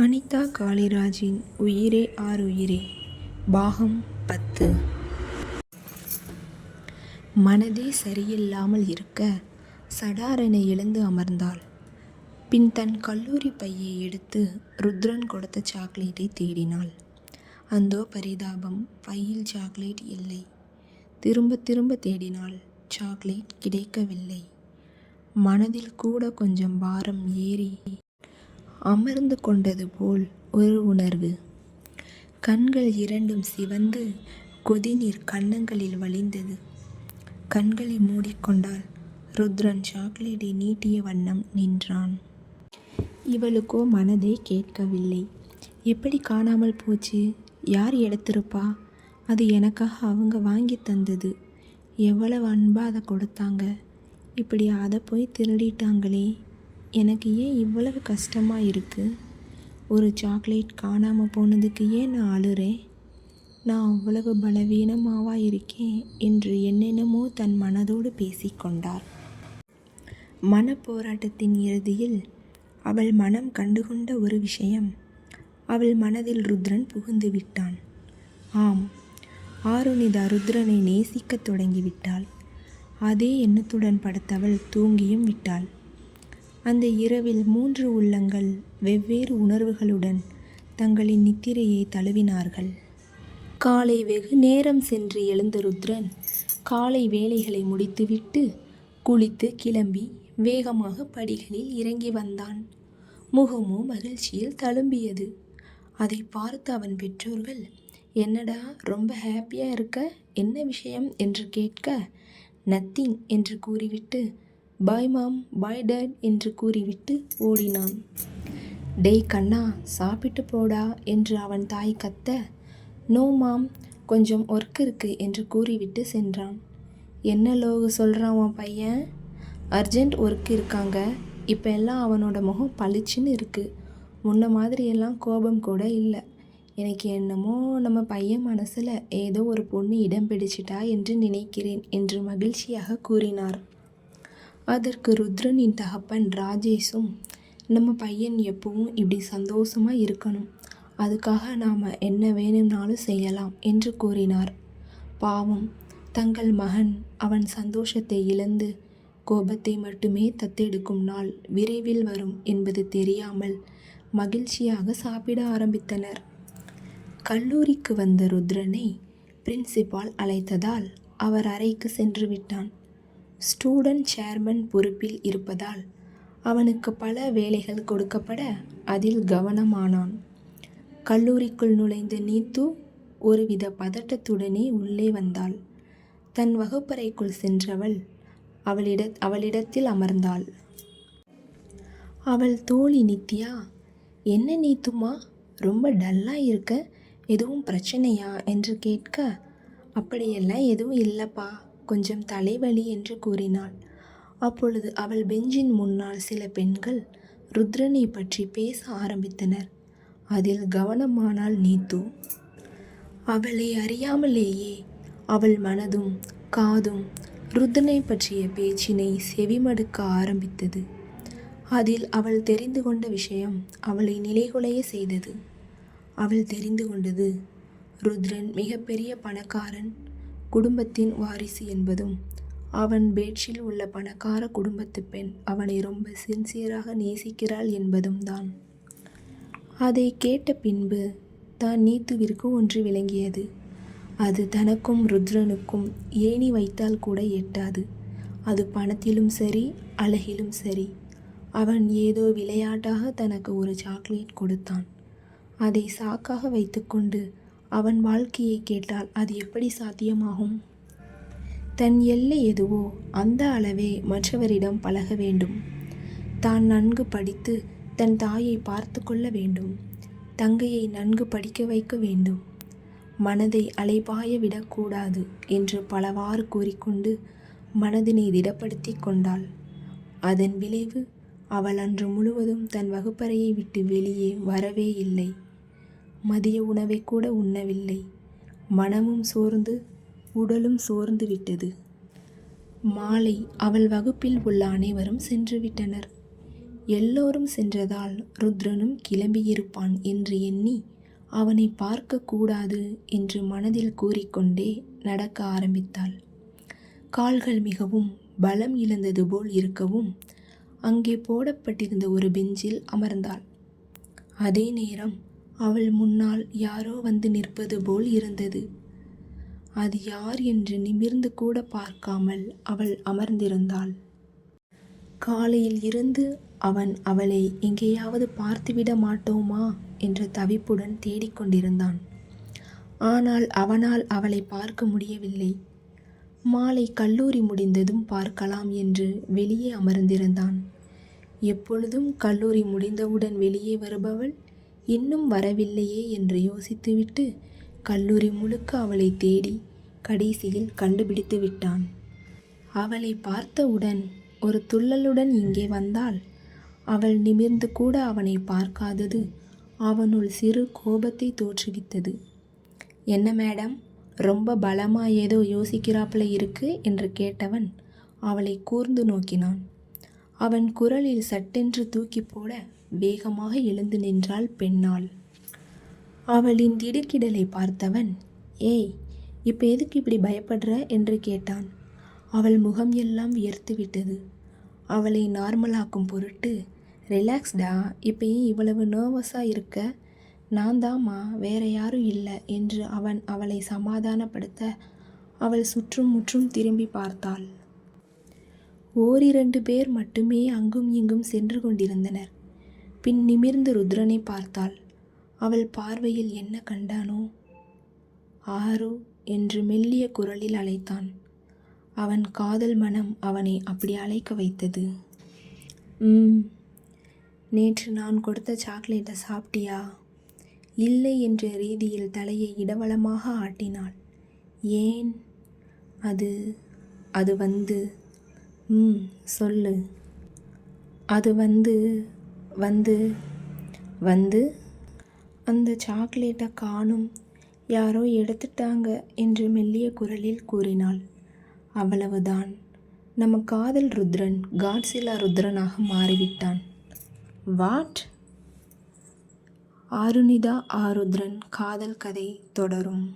அனிதா காளிராஜின் உயிரே ஆருயிரே பாகம் பத்து. மனதே சரியில்லாமல் இருக்க சடாரென எழுந்து அமர்ந்தாள். பின் தன் கல்லூரி பையை எடுத்து ருத்ரன் கொடுத்த சாக்லேட்டை தேடினாள். அந்தோ பரிதாபம் பையில் சாக்லேட் இல்லை. திரும்ப திரும்ப தேடினாள் சாக்லேட் கிடைக்கவில்லை. மனதில் கூட கொஞ்சம் பாரம் ஏறி அமர்ந்து கொண்டது போல் ஒரு உணர்வு. கண்கள் இரண்டும் சிவந்து கொதிநீர் கன்னங்களில் வழிந்தது. கண்களை மூடிக்கொண்டால் ருத்ரன் சாக்லேட்டை நீட்டிய வண்ணம் நின்றான். இவளுக்கோ மனதே கேட்கவில்லை. எப்படி காணாமல் போச்சு? யார் எடுத்திருப்பா? அது எனக்காக அவங்க வாங்கி தந்தது. எவ்வளவு அன்பாக அதை கொடுத்தாங்க. இப்படி அதை போய் திருடிட்டாங்களே. எனக்கு ஏன் இவ்வளவு கஷ்டமாக இருக்குது ஒரு சாக்லேட் காணாமல் போனதுக்கு ஏன் நான் அழுறேன்? நான் அவ்வளவு பலவீனமாவா இருக்கேன் என்று என்னென்னமோ தன் மனதோடு பேசிக்கொண்டார் மனப்போராட்டத்தின் இறுதியில் அவள் மனம் கண்டுகொண்ட ஒரு விஷயம். அவள் மனதில் ருத்ரன் புகுந்து விட்டான். ஆம் ஆருணிதா ருத்ரனை நேசிக்கத் தொடங்கிவிட்டாள் அதே எண்ணத்துடன் படுத்தவள் தூங்கியும் விட்டாள். அந்த இரவில் மூன்று உள்ளங்கள் வெவ்வேறு உணர்வுகளுடன் தங்களின் நித்திரையை தழுவினார்கள். காலை வெகு நேரம் சென்று எழுந்த ருத்ரன் காலை வேலைகளை முடித்துவிட்டு குளித்து கிளம்பி வேகமாக படிகளில் இறங்கி வந்தான். முகமோ மகிழ்ச்சியில் தழும்பியது. அதை பார்த்து அவன் பெற்றோர்கள் என்னடா ரொம்ப ஹாப்பியாக இருக்க? என்ன விஷயம்? என்று கேட்க நத்திங் என்று கூறிவிட்டு பாய் மாம் பாய் டேட் என்று கூறிவிட்டு ஓடினான். டேய் கண்ணா சாப்பிட்டு போடா என்று அவன் தாய் கத்த நோ மாம் கொஞ்சம் ஒர்க் இருக்கு என்று கூறிவிட்டு சென்றான். என்ன லோகு சொல்கிறான் உன் பையன்? அர்ஜெண்ட் ஒர்க் இருக்காங்க. இப்போ எல்லாம் அவனோட முகம் பளிச்சுன்னு இருக்குது முன்ன மாதிரியெல்லாம் கோபம் கூட இல்லை. எனக்கு என்னமோ நம்ம பையன் மனசில் ஏதோ ஒரு பொண்ணு இடம் பிடிச்சிட்டா என்று நினைக்கிறேன் என்று மகிழ்ச்சியாக கூறினார். அதற்கு ருத்ரனின் தகப்பன் ராஜேஷும் நம்ம பையன் எப்பவும் இப்படி சந்தோஷமாக இருக்கணும். அதுக்காக நாம் என்ன வேணும்னாலும் செய்யலாம் என்று கூறினார். பாவம் தங்கள் மகன் அவன் சந்தோஷத்தை இழந்து கோபத்தை மட்டுமே தத்தெடுக்கும் நாள் விரைவில் வரும் என்பது தெரியாமல் மகிழ்ச்சியாக சாப்பிட ஆரம்பித்தனர். கல்லூரிக்கு வந்த ருத்ரனை பிரின்சிபால் அழைத்ததால் அவர் அறைக்கு சென்று விட்டான். ஸ்டூடெண்ட் சேர்மன் பொறுப்பில் இருப்பதால் அவனுக்கு பல வேலைகள் கொடுக்கப்பட அதில் கவனமானான். கல்லூரிக்குள் நுழைந்த நீத்து ஒருவித பதட்டத்துடனே உள்ளே வந்தாள். தன் வகுப்பறைக்குள் சென்றவள் அவளிட அவளிடத்தில் அமர்ந்தாள். அவள் தோழி நித்யா என்ன நீத்துமா ரொம்ப டல்லாக இருக்க? எதுவும் பிரச்சனையா? என்று கேட்க அப்படியெல்லாம் எதுவும் இல்லைப்பா. கொஞ்சம் தலைவலி என்று கூறினாள். அப்பொழுது அவள் பெஞ்சின் முன்னால் சில பெண்கள் ருத்ரனை பற்றி பேச ஆரம்பித்தனர். அதில் கவனமானால் நீத்து அவளை அறியாமலேயே அவள் மனதும் காதும் ருத்ரனை பற்றிய பேச்சினை செவிமடுக்க ஆரம்பித்தது. அதில் அவள் தெரிந்து கொண்ட விஷயம் அவளை நிலைகுலைய செய்தது. அவள் தெரிந்து கொண்டது ருத்ரன் மிகப்பெரிய பணக்காரன் குடும்பத்தின் வாரிசு என்பதும் அவன் பேட்சில் உள்ள பணக்கார குடும்பத்து பெண் அவனை ரொம்ப சின்சியராக நேசிக்கிறாள் என்பதும் தான். அதை கேட்ட பின்பு தான் நீத்துவிற்கு ஒன்று விளங்கியது. அது தனக்கும் ருத்ரனுக்கும் ஏணி வைத்தால் கூட எட்டாது. அது பணத்திலும் சரி அழகிலும் சரி. அவன் ஏதோ விளையாட்டாக தனக்கு ஒரு சாக்லேட் கொடுத்தான். அதை சாக்காக வைத்துக்கொண்டு அவன் வாழ்க்கையை கேட்டால் அது எப்படி சாத்தியமாகும்? தன் எல்லை எதுவோ அந்த அளவே மற்றவரிடம் பழக வேண்டும். தான் நன்கு படித்து தன் தாயை பார்த்து கொள்ள வேண்டும். தங்கையை நன்கு படிக்க வைக்க வேண்டும். மனதை அலைபாய விடக்கூடாது என்று பலவாறு கூறிக்கொண்டு மனதினை திடப்படுத்தி கொண்டாள். அதன் விளைவு அவள் அன்று முழுவதும் தன் வகுப்பறையை விட்டு வெளியே வரவே இல்லை. மதிய உணவை கூட உண்ணவில்லை. மனமும் சோர்ந்து உடலும் சோர்ந்து விட்டது. மாலை அவள் வகுப்பில் உள்ள அனைவரும் சென்று விட்டனர். எல்லோரும் சென்றதால் ருத்ரனும் கிளம்பியிருப்பான் என்று எண்ணி அவனை பார்க்க கூடாது என்று மனதில் கூறிக்கொண்டே நடக்க ஆரம்பித்தாள். கால்கள் மிகவும் பலம் இழந்தது போல் இருக்கவும் அங்கே போடப்பட்டிருந்த ஒரு பெஞ்சில் அமர்ந்தாள். அதே நேரம் அவள் முன்னால் யாரோ வந்து நிற்பது போல் இருந்தது. அது யார் என்று நிமிர்ந்து கூட பார்க்காமல் அவள் அமர்ந்திருந்தாள். காலையில் இருந்து அவன் அவளை எங்கேயாவது பார்த்துவிட மாட்டோமா என்ற தவிப்புடன் தேடிக்கொண்டிருந்தான் ஆனால் அவனால் அவளை பார்க்க முடியவில்லை. மாலை கல்லூரி முடிந்ததும் பார்க்கலாம் என்று வெளியே அமர்ந்திருந்தான். எப்பொழுதும் கல்லூரி முடிந்தவுடன் வெளியே வருபவள் இன்னும் வரவில்லையே என்று யோசித்துவிட்டு கல்லூரி முழுக்க அவளை தேடி கடைசியில் கண்டுபிடித்து விட்டான். அவளை பார்த்தவுடன் ஒரு துள்ளலுடன் இங்கே வந்தால் அவள் நிமிர்ந்து கூட அவனை பார்க்காதது அவனுள் சிறு கோபத்தை தோற்றுவித்தது. என்ன மேடம் ரொம்ப பலமாக ஏதோ யோசிக்கிறாப்புல இருக்கு? என்று கேட்டவன் அவளை கூர்ந்து நோக்கினான். அவன் குரலில் சட்டென்று தூக்கி போட வேகமாக எழுந்து நின்றாள் பெண்ணாள். அவளின் திடுக்கிடலை பார்த்தவன் ஏய் இப்போ எதுக்கு இப்படி பயப்படுற? என்று கேட்டான். அவள் முகம் எல்லாம் வியர்த்து விட்டது. அவளை நார்மலாக்கும் பொருட்டு ரிலாக்ஸ்டா இப்போ ஏன் இவ்வளவு நர்வஸாக இருக்க? நான் தாம்மா வேற யாரும் இல்லை என்று அவன் அவளை சமாதானப்படுத்த அவள் சுற்றும் முற்றும் திரும்பி பார்த்தாள். ஓரிரண்டு பேர் மட்டுமே அங்கும் இங்கும் சென்று கொண்டிருந்தனர். பின் நிமிர்ந்து ருத்ரனை பார்த்தாள். அவள் பார்வையில் என்ன கண்டானோ? ஆறு என்று மெல்லிய குரலில் அழைத்தான். அவன் காதல் மனம் அவனை அப்படி அழைக்க வைத்தது. ம் நேற்று நான் கொடுத்த சாக்லேட்டை சாப்பிட்டியா? இல்லை என்ற ரீதியில் தலையை இடவளமாக ஆட்டினாள். ஏன்? அது அது வந்து ம் சொல்லு. அது வந்து வந்து வந்து அந்த சாக்லேட்டை காணும். யாரோ எடுத்துட்டாங்க என்று மெல்லிய குரலில் கூறினாள். அவ்வளவுதான். நம்ம காதல் ருத்ரன் காட்சிலா ருத்ரனாக மாறிவிட்டான். வாட்? ஆருணிதா ஆருத்ரன் காதல் கதை தொடரும்.